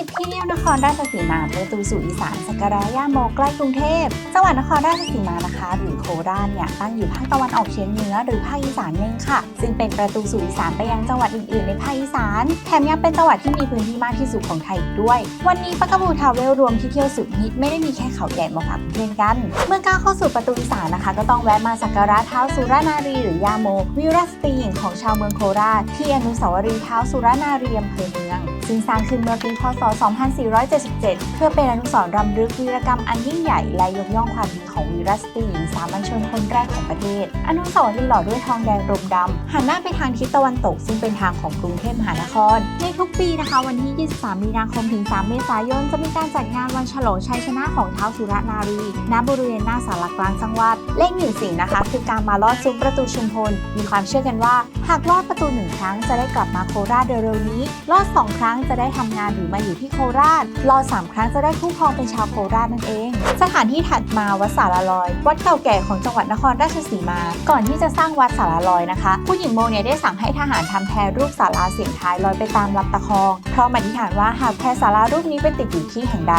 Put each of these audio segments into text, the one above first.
ิบที่เที่ยวนครราชสีมาประตูสู่อีสานสักการะย่าโมใกล้กรุงเทพจังหวัดนครราชสีมานะคะ หรือโคราชเนี่ยตั้งอยู่ภาคตะวันออกเฉียงเหนือหรือภาคอีสานเองค่ะ ซึ่งเป็นประตูสู่อีสานไปยังจังหวัดอื่นๆในภาคอีสานแถมยังเป็นจังหวัดที่มีพื้นที่มากที่สุดของไทยอีกด้วย วันนี้ปากบูทาวเวลรวมที่เที่ยวสุดฮิตไม่ได้มีแค่เขาใหญ่มาฝากเพื่อนกัน เมื่อก้าวเข้าสู่ประตูอีสานนะคะ ก็ต้องแวะมาสักการะเท้าสุรานารีหรือย่าโม วิรสตรีหญิงของชาวเมืองโคราชที่อนุสาวรีย์เท้าสุรานารีอำเภอเมือง ซึ่งสร้างขึ้นเมื่อปีพศ2477 เพื่อเป็นอนุสรณ์รำลึกวีรกรรมอันยิ่งใหญ่และยกย่องความดีของวีรสตรีหญิงสามัญชนคนแรกของประเทศ อนุสาวรีย์หล่อด้วยทองแดงรมดำหันหน้าไปทางทิศตะวันตกซึ่งเป็นทางของกรุงเทพมหานคร ในทุกปีนะคะ วันที่ 23 มีนาคมถึง 3 เมษายน จะมีการจัดงานวันฉลองชัยชนะของเท้าสุรนารีณบริเวณหน้าสารกลางจังหวัดเลขหนึ่งสิ่งนะคะ คือการมาลอดซุ้มประตูชุมพล มีความเชื่อกันว่า หากลอดประตูหนึ่งครั้งจะได้กลับมาโคราชเร็วๆนี้ลอดสองครั้งจะได้ทำงานหรือมาอยู่ที่โคราชลอดสามครั้งจะได้คู่ครองเป็นชาวโคราชนั่นเอง สถานที่ถัดมาวัดสารลอย วัดเก่าแก่ของจังหวัดนครราชสีมา ก่อนที่จะสร้างวัดสารลอยนะคะ ผู้หญิงโมเนี่ยได้สั่งให้ทหารทำแพรูปสาราเสียงท้ายลอยไปตามลำตะคองเพราะอธิษฐานว่าหากแพรสารารูปนี้ไปติดอยู่ที่แห่งใด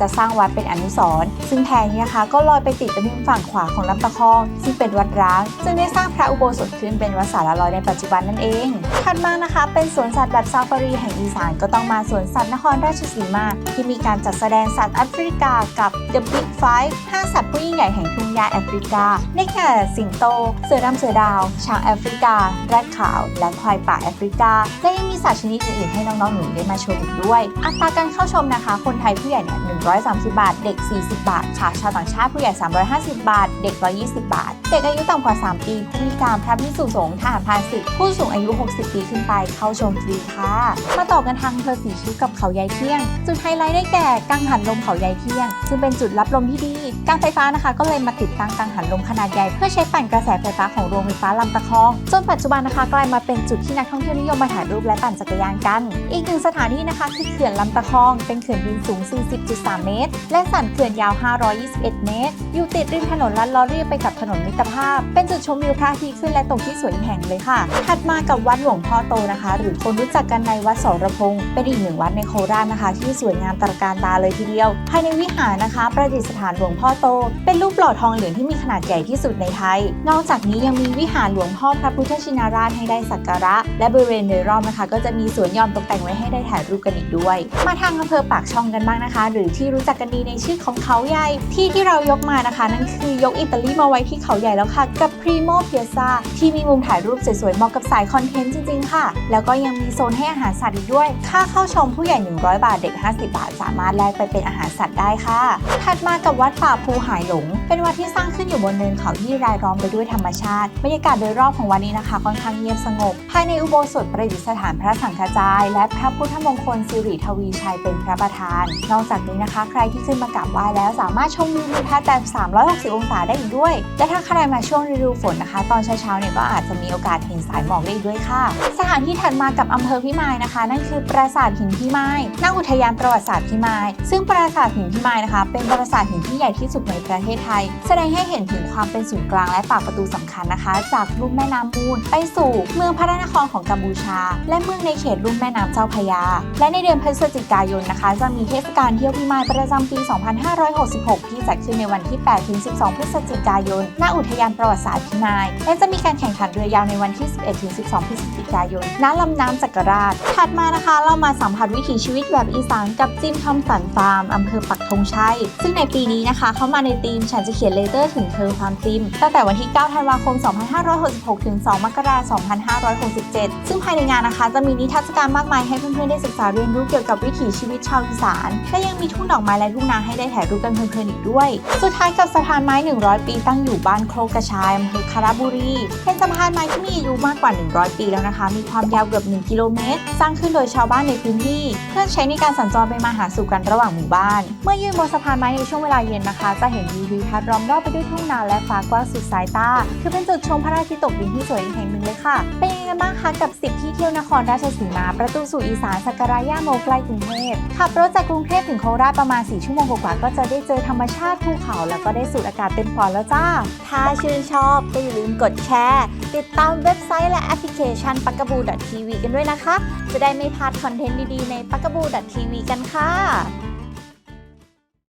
จะสร้างวัดเป็นอนุสรณ์ซึ่งแพรนี้นะคะ ก็ลอยไปติดไปที่ฝั่งขวาของลำตะคอง ซึ่งเป็นวัดร้างจึงได้สร้างพระอุโบสถขึ้นเป็นวัดสารลอยในปัจจุบันนั่นเองถัดมานะคะ เป็นสวนสัตว์แบบซาฟารีแห่งอีสานก็ต้องมาสวนสัตว์นครราชสีมา ที่มีการจัดแสดงสัตว์แอฟริกากับ The Big Five 5สัตว์ผู้ยิ่งใหญ่แห่งทุ่งหญ้าแอฟริกา ได้แก่สิงโต เสือดำเสือดาว ช้างแอฟริกา แรดขาว และควายป่าแอฟริกา และยังมีสัตว์ชนิดอื่นๆให้น้องๆหนูได้มาชมอีกด้วย อัตราการเข้าชมนะคะ คนไทยผู้ใหญ่เนี่ย 130 บาท เด็ก 40 บาท ค่ะ ชาวต่างชาติผู้ใหญ่ 350 บาท เด็ก 120 บาท เด็กอายุต่ำกว่า 3 ปี ผู้พิการพระพิสุสงฆ์ทหารพานศึก ผู้สูงอายุ 60 ปีขึ้นไป เข้าชมฟรีค่ะ มาต่อกันทางอำเภอสีคิ้วกับเขาใหญ่เที่ยง จุดไฮไลท์ได้แก่กังหันลมเขาใหญ่เที่ยง ซึ่งเป็นจุดรับลมที่ดี การไฟฟ้านะคะ ก็เลยมาติดตั้งกังหันลมขนาดใหญ่เพื่อใช้ปั่นกระแสไฟฟ้าของโรงไฟฟ้าลำตะคอง จนปัจจุบันนะคะกลายมาเป็นจุดที่นักท่องเที่ยวนิยมมาถ่ายรูปและปั่นจักรยานกัน อีกหนึ่งสถานที่นะคะคือเขื่อนลำตะคอง เป็นเขื่อนดินสูง 40.3 เมตร และสันเขื่อนยาว 521 เมตร อยู่ติดริมถนนลัดล้อเรียบไปกับถนนมิตรภาพ เป็นจุดชมวิวพระอาทิตย์ขึ้นและตกที่สวยอีกแห่งเลยค่ะ ถัดมากับวัดหลวงพ่อโตนะคะ หรือคนรู้จักกันในวัดสรพงษ์เป็นอีกหนึ่งวัดในโคราชนะคะ ที่สวยงามตระการตาเลยทีเดียว ภายในวิหารนะคะ ประดิษฐานหลวงพ่อโต เป็นรูปหล่อทองเหลืองที่มีขนาดใหญ่ที่สุดในไทย นอกจากนี้ยังมีวิหารหลวงพ่อพระพุทธชินราชให้ได้สักการะ และบริเวณโดยรอบนะคะ ก็จะมีสวนหย่อมตกแต่งไว้ให้ได้ถ่ายรูปกันอีกด้วย มาทางอำเภอปากช่องกันบ้างนะคะ หรือที่รู้จักกันดีในชื่อของเขาใหญ่ที่ที่เรายกมานะคะ นั่นคือยกอิตาลีมาไว้ที่เขาใหญ่แล้วค่ะ กับ Primo Piazza ที่มีมุมถ่ายรูปสวยๆเหมาะกับสายคอนเทนต์จริงๆค่ะ แล้วก็ยังมีโซนให้อาหารสัตว์อีกด้วย ค่าเข้าชมผู้ใหญ่100 บาทเด็ก 50 บาท สามารถแลกไปเป็นอาหารสัตว์ได้ค่ะ ถัดมากับวัดป่าภูหายหลง เป็นวัดที่สร้างขึ้นอยู่บนเนินเขาที่รายล้อมไปด้วยธรรมชาติบรรยากาศโดยรอบของวัดนี้นะคะ ค่อนข้างเงียบสงบ ภายในอุโบสถประดิษฐานพระสังฆจาย และพระพุทธมงคลสิริทวีชัยเป็นพระประธาน นอกจากนี้นะคะ ใครที่ขึ้นมากราบไหว้แล้วสามารถชมวิวทิวทัศน์แบบ 360 องศาได้อีกด้วย และถ้าใครมาช่วงฤดูฝนนะคะ ตอนเช้าๆเนี่ยก็อาจจะมีโอกาสเห็นสายหมอกได้ด้วยค่ะ สถานที่ถัดมากับอำเภอพิมายนะคะ นั่นคือปราสาทหินพิมายณอุทยานประวัติศาสตร์พิมาย ซึ่งปราสาทหินพิมายนะคะ เป็นปราสาทหินที่ใหญ่ที่สุดในประเทศไทย แสดงให้เห็นถึงความเป็นศูนย์กลางและปากประตูสำคัญนะคะ จากลุ่มแม่น้ำมูล ไปสู่เมืองพระนครของกัมพูชา และเมืองในเขตลุ่มแม่น้ำเจ้าพยา และในเดือนพฤศจิกายนนะคะ จะมีเทศกาลเที่ยวพิมายประจำปี 2566 ที่จัดขึ้นในวันที่8-12 พฤศจิกายน ณ อุทยานประวัติศาสตร์พิมาย และจะมีการแข่งขันเรือยาวในวันที่ 11-12 พฤศจิ กายนณลำน้ำจักรราช ถัดมานะคะเรามาสัมผัสวิถีชีวิตแบบอีสานกับจิมทอมสันฟาร์มอำเภอปักธงชัย ซึ่งในปีนี้นะคะเข้ามาในธีมฉันจะเขียนเลเตอร์ถึงเธอความจิม ตั้งแต่วันที่ 9 ธันวาคม 2566 ถึง 2 มกราคม 2567 ซึ่งภายในงานนะคะ จะมีนิทรรศการมากมายให้เพื่อนๆได้ศึกษาเรียนรู้เกี่ยวกับวิถีชีวิตชาวอีสาน และยังมีทุ่งดอกไม้และทุ่งนาให้ได้ถ่ายรูปกันเพลินๆอีกด้วย สุดท้ายกับสะพานไม้ 100 ปีตั้งอยู่บ้านโครกระชายอำเภอคาราบุรี เป็นสะพานไม้ที่มีอายุมากกว่า 100 ปีแล้วนะคะมีความยาวเกือบ 1 กิโลเมตร สร้างขึ้นโดยชาวบ้านในพื้นที่ เพื่อใช้ในการสัญจรไปมาหาสู่กันระหว่างหมู่บ้าน เมื่อยืนบนสะพานไม้ในช่วงเวลาเย็นนะคะ จะเห็นวิวทิวทัศน์ล้อมรอบไปด้วยทุ่งนาและฟ้ากว้างสุดสายตา คือเป็นจุดชมพระอาทิตย์ตกดินที่สวยอีกแห่งหนึ่งเลยค่ะ เป็นยังไงกันบ้างคะกับ 10 ที่เที่ยวนครราชสีมา ประตูสู่อีสานสักการะย่าโมใกล้กรุงเทพขับรถจากกรุงเทพถึงโคราชประมาณ 4 ชั่วโมงกว่าก็จะได้เจอธรรมชาติภูเขาแล้วก็ได้สูดอากาศเต็มปอดแล้วจ้า ถ้าชื่นชอบก็อย่าลืมกดแชร์ ติดตามเว็บไซต์และแอปพลิเคชันปักกบูทีวีกันด้วยนะคะ จะได้ไม่พลาดคอนเทนต์ดีๆในปักกบูดทีวีกันค่ะ